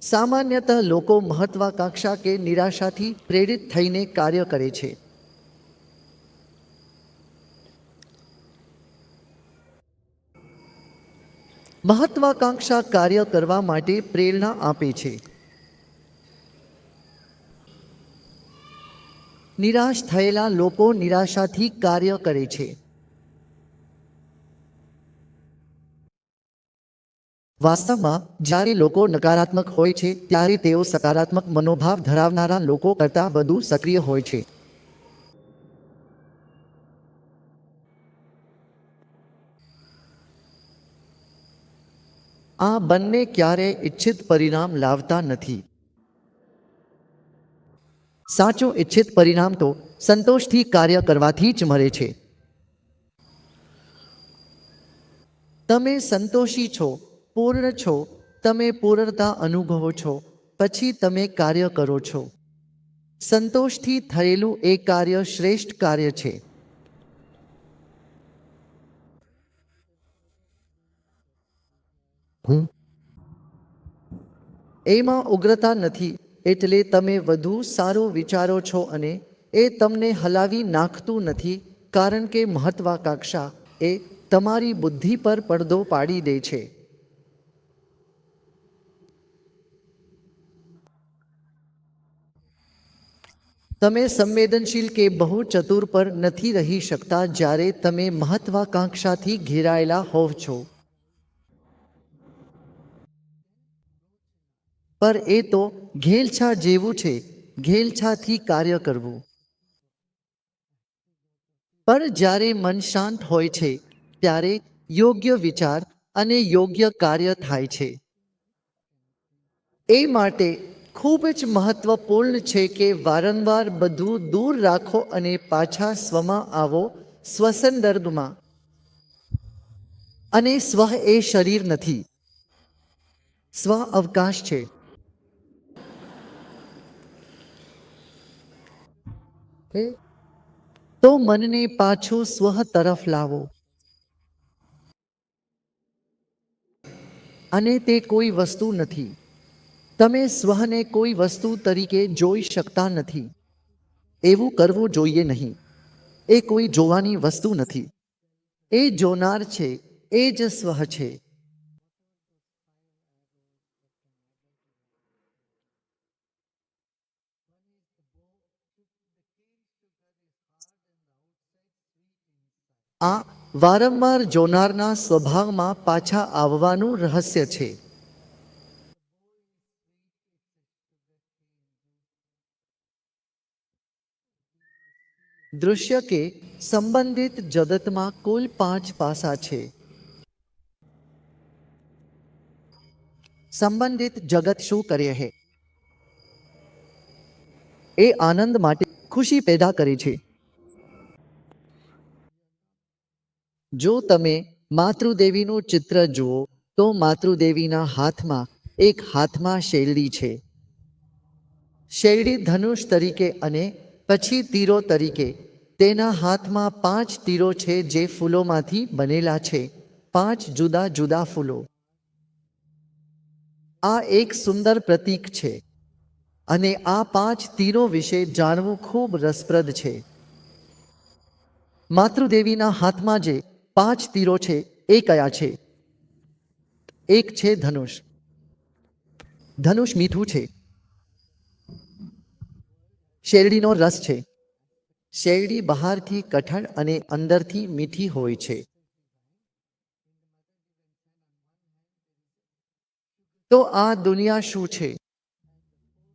સામાન્યતઃ લોકો મહત્વાકાંક્ષા કે નિરાશાથી પ્રેરિત થઈને કાર્ય કરે છે. મહત્વાકાંક્ષા કાર્ય કરવા માટે પ્રેરણા આપે છે. નિરાશ થયેલા લોકો નિરાશાથી કાર્ય કરે છે. વાસ્તવમાં, જ્યારે લોકો નકારાત્મક હોય છે, ત્યારે તેઓ સકારાત્મક મનોભાવ ધરાવનારા લોકો કરતાં વધુ સક્રિય હોય છે. આ બંને ક્યારેય ઇચ્છિત પરિણામ લાવતા નથી. સાચું ઇચ્છિત પરિણામ તો સંતોષથી કાર્ય કરવાથી જ મળે છે. તમે સંતોષી છો પૂર્ણ છો તમે પૂર્ણતા અનુભવો છો પછી તમે કાર્ય કરો છો. સંતોષથી થયેલું એ કાર્ય શ્રેષ્ઠ કાર્ય છે. હું? એમાં ઉગ્રતા નથી એટલે તમે વધુ સારું વિચારો છો અને એ તમને હલાવી નાખતું નથી કારણ કે મહત્વાકાંક્ષા એ તમારી બુદ્ધિ પર પડદો પાડી દે છે. તમે સંવેદનશીલ કે બહુ ચતુર પર નથી રહી શકતા જ્યારે તમે મહત્વાકાંક્ષાથી ઘેરાયેલા હોવ છો. પર એ તો ઘેલછા જેવું છે, ઘેલછાથી કાર્ય કરવું. પણ જ્યારે મન શાંત હોય છે, ત્યારે યોગ્ય વિચાર અને યોગ્ય કાર્ય થાય છે. એ માટે ખૂબ જ મહત્વપૂર્ણ છે કે વારંવાર બધું દૂર રાખો અને પાછા સ્વમાં આવો સ્વસંદર્ભમાં અને સ્વ એ શરીર નથી. સ્વ અવકાશ છે. તો મનને પાછું સ્વ તરફ લાવો. અને તે કોઈ વસ્તુ નથી. તમે સ્વને કોઈ વસ્તુ તરીકે જોઈ શકતા નથી. એવું કરવું જોઈએ નહીં. એ કોઈ જોવાની વસ્તુ નથી. એ જોનાર છે, એ જ સ્વ છે. આ વારંવાર જોનારના સ્વભાવમાં પાછા આવવાનું રહસ્ય છે. દૃશ્ય કે સંબંધિત જગતમાં કુલ પાંચ પાસા છે. સંબંધિત જગત શું કરે છે એ આનંદ માટે ખુશી પેદા કરે છે. જો તમે માતૃદેવીનું ચિત્ર જુઓ, તો માતૃદેવીના હાથમાં એક હાથમાં શેરડી છે. શેરડી ધનુષ તરીકે અને પછી તીરો તરીકે, તેના હાથમાં પાંચ તીરો છે જે ફૂલોમાંથી બનેલા છે. પાંચ જુદા જુદા ફૂલો. આ એક સુંદર પ્રતીક છે. અને આ પાંચ તીરો વિશે જાણવું ખૂબ રસપ્રદ છે. માતૃદેવીના હાથમાં જે પાંચ તીરો છે, એ કયા છે? એક છે ધનુષ. ધનુષ મીઠું છે. શેરડીનો રસ છે. શેરડી બહારથી કઠણ અને અંદરથી મીઠી હોય છે. તો આ દુનિયા શું છે?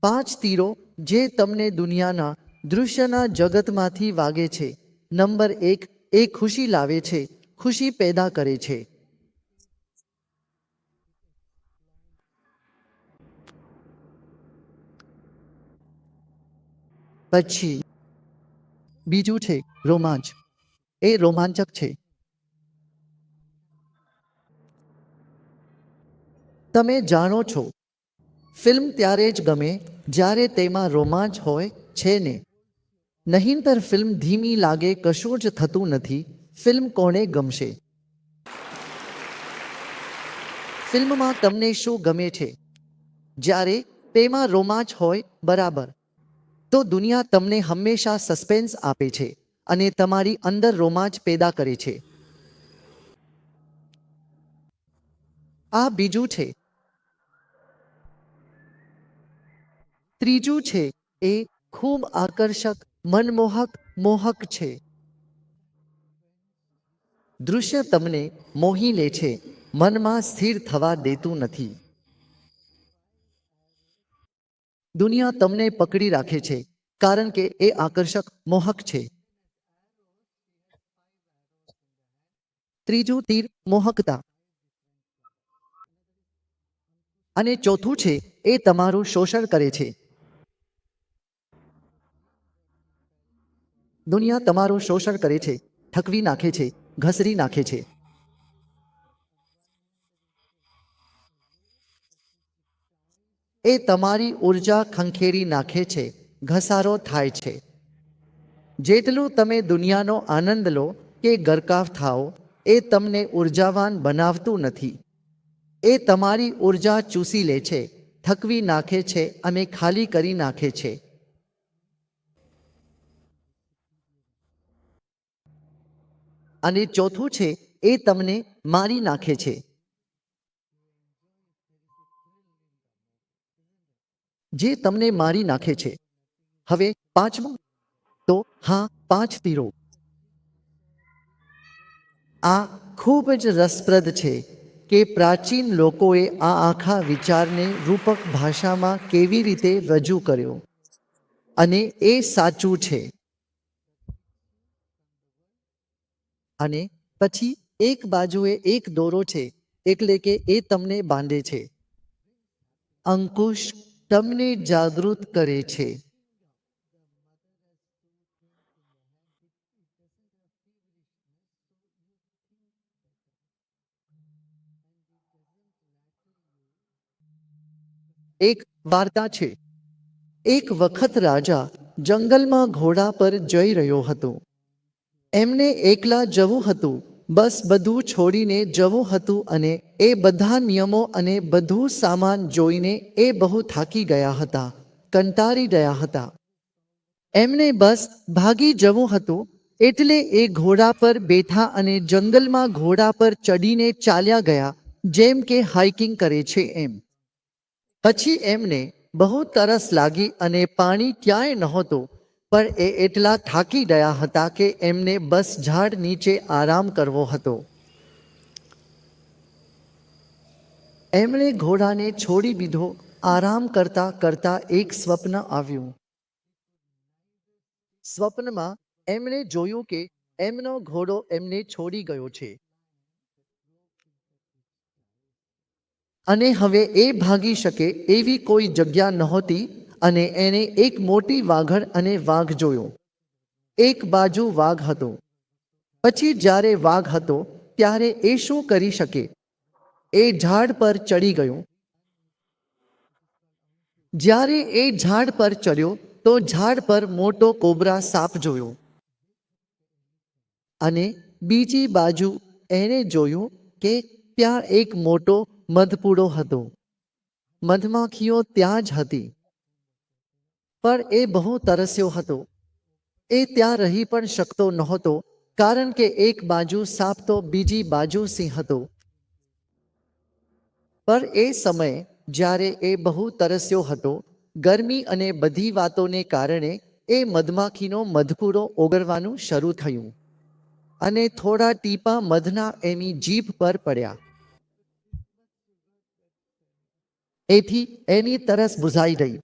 પાંચ તીરો જે તમને દુનિયાના દૃશ્યના જગતમાંથી વાગે છે. નંબર એક, એ ખુશી લાવે છે, ખુશી પેદા કરે છે. પછી બીજું છે રોમાંચ. એ રોમાંચક છે. તમે જાણો છો, ફિલ્મ ત્યારે જ ગમે જ્યારે તેમાં રોમાંચ હોય છે ને. નહીંતર ફિલ્મ ધીમી લાગે કશું જ થતું નથી, ફિલ્મ કોને ગમશે? ફિલ્મમાં તમને શું ગમે છે? જ્યારે તેમાં રોમાંચ હોય, બરાબર. તો દુનિયા તમને હંમેશા સસ્પેન્સ આપે છે અને તમારી અંદર રોમાંચ પેદા કરે છે. આ બીજું છે. ત્રીજું છે, એ ખૂબ આકર્ષક, મનમોહક, મોહક છે. દૃશ્ય તમને મોહી લે છે, મનમાં સ્થિર થવા દેતું નથી. દુનિયા તમને પકડી રાખે છે, કારણ કે એ આકર્ષક મોહક છે. ત્રીજું તીર મોહકતા. અને ચોથું છે, એ તમારું શોષણ કરે છે. દુનિયા તમારું શોષણ કરે છે ઠકવી નાખે છે, ઘસરી નાખે છે. એ તમારી ઊર્જા ખંખેરી નાખે છે, ઘસારો થાય છે. જેટલું તમે દુનિયાનો આનંદ લો કે ગરકાવ થાઓ, એ તમને ઉર્જાવાન બનાવતું નથી. એ તમારી ઊર્જા ચૂસી લે છે, થકવી નાખે છે, અને ખાલી કરી નાખે છે. અને ચોથું છે, એ તમને મારી નાખે છે. જે તમને મારી નાખે છે. હવે પાંચમો? તો હા, પાંચ તીરો. આ ખૂબ જ રસપ્રદ છે કે પ્રાચીન લોકોએ આ આખા વિચારને રૂપક ભાષામાં કેવી રીતે રજૂ કર્યો. અને એ સાચું છે. અને પછી એક બાજુએ એક દોરો છે, એટલે કે એ તમને બાંધે છે. અંકુશ તમને જાગૃત કરે છે. એક વાર્તા છે. એક વખત રાજા જંગલમાં ઘોડા પર જઈ રહ્યો હતો. એમને એકલા જવું હતું. બસ બધું છોડીને જવું હતું અને એ બધા નિયમો અને બધું સામાન જોઈને એ બહુ થાકી ગયા હતા, કંટાળી ગયા હતા. એમને બસ ભાગી જવું હતું, એટલે એ ઘોડા પર બેઠા અને જંગલમાં ઘોડા પર ચડીને ચાલ્યા ગયા, જેમ કે હાઇકિંગ કરે છે એમ. પછી એમને બહુ તરસ લાગી અને પાણી ક્યાંય નહોતું પણ એ એટલા થાકી ગયા હતા કે એમને બસ ઝાડ નીચે આરામ કરવો હતો. એમણે ઘોડાને છોડી દીધો. આરામ કરતા કરતા એક સ્વપ્ન આવ્યું. સ્વપ્નમાં એમણે જોયું કે એમનો ઘોડો એમને છોડી ગયો છે. અને હવે એ ભાગી શકે એવી કોઈ જગ્યા નહોતી અને એને એક મોટી વાઘણ અને વાઘ જોયો. એક બાજુ વાઘ હતો. પછી જ્યારે વાઘ હતો, ત્યારે એ શું કરી શકે? એ ઝાડ પર ચડી ગયો. જ્યારે એ ઝાડ પર ચડ્યો, તો ઝાડ પર મોટો કોબરા સાપ જોયો. અને બીજી બાજુ એણે જોયું કે ત્યાં એક મોટો મધપૂડો હતો. મધમાખીઓ ત્યાં જ હતી. પણ એ બહુ તરસ્યો હતો. એ ત્યાં રહી પણ શકતો નહોતો, કારણ કે એક બાજુ સાપ તો બીજી બાજુ સિંહ હતો. પણ એ સમયે, જ્યારે એ બહુ તરસ્યો હતો, ગરમી અને બધી વાતોને કારણે એ મધમાખીનો મધકૂરો ઓગળવાનું શરૂ થયું અને થોડા ટીપા મધના એની જીભ પર પડ્યા. એથી એની તરસ બુઝાઈ ગઈ.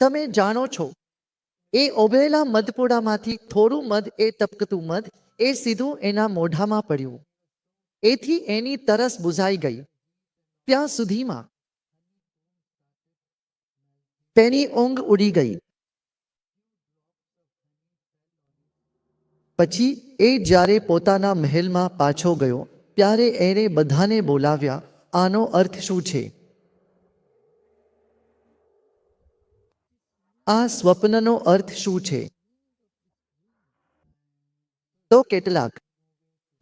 તમે જાણો છો, એ ઓગળેલા મધપોડામાંથી થોડું મધ એ ટપકતું મધ એ સીધું એના મોઢામાં પડ્યું. એથી એની તરસ બુઝાઈ ગઈ. ત્યાં સુધીમાં તેની ઊંઘ ઉડી ગઈ. પછી એ જ્યારે પોતાના મહેલમાં પાછો ગયો, ત્યારે એણે બધાને બોલાવ્યા, આનો અર્થ શું છે? આ સ્વપ્નનો અર્થ શું છે? તો કેટલાક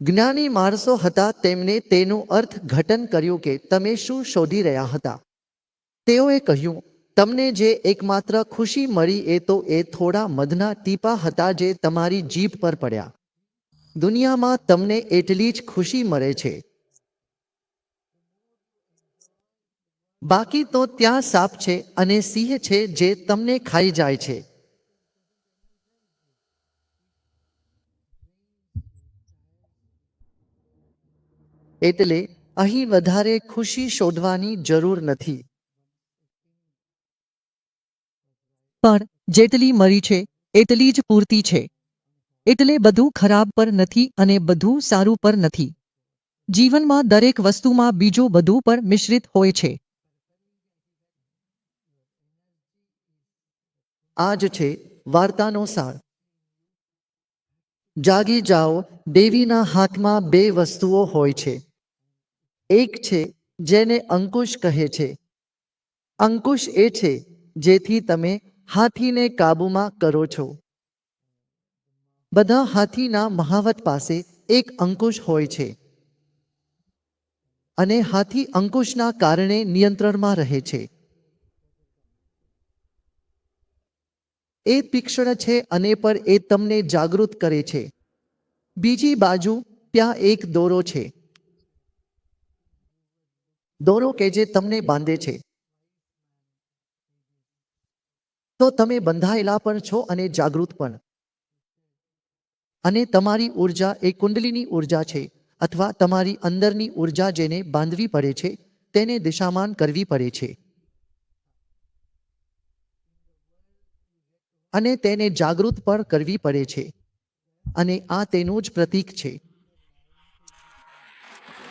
જ્ઞાની માણસો હતા તેમને તેનું અર્થ ઘટન કર્યું કે તમે શું શોધી રહ્યા હતા. તેઓએ કહ્યું, તમને જે એકમાત્ર ખુશી મળી એ તો એ થોડા મધના ટીપા હતા જે તમારી જીભ પર પડ્યા. દુનિયામાં તમને એટલી જ ખુશી મળે છે. બાકી તો ત્યાં સાપ છે અને સિંહ છે જે તમને ખાઈ જાય છે. એટલે અહીં વધારે ખુશી શોધવાની જરૂર નથી. પણ જેટલી મરી છે, એટલી જ પૂરતી છે. એટલે બધું ખરાબ પર નથી અને બધું સારું પર નથી. જીવનમાં દરેક વસ્તુમાં બીજું બધું પર મિશ્રિત હોય છે. આ જ છે વાર્તાનો સાર. જાગી જાઓ, દેવીના હાથમાં બે વસ્તુઓ હોય છે. એક છે જેને અંકુશ કહે છે. અંકુશ એ છે જેથી તમે હાથીને કાબૂમાં કરો છો. બધા હાથીના મહાવત પાસે એક અંકુશ હોય છે. અને હાથી અંકુશના કારણે નિયંત્રણમાં રહે છે. એ તીક્ષ્ણ છે અને પર એ તમને જાગૃત કરે છે. બીજી બાજુ ત્યાં એક દોરો છે. દોરો કે જે તમને બાંધે છે. તો તમે બંધાયેલા પણ છો અને જાગૃત પણ. અને તમારી ઊર્જા એ કુંડલીની ઊર્જા છે અથવા તમારી અંદરની ઊર્જા જેને બાંધવી પડે છે તેને દિશામાન કરવી પડે છે. અને તેને જાગૃત પણ કરવી પડે છે. અને આ તેનું જ પ્રતીક છે.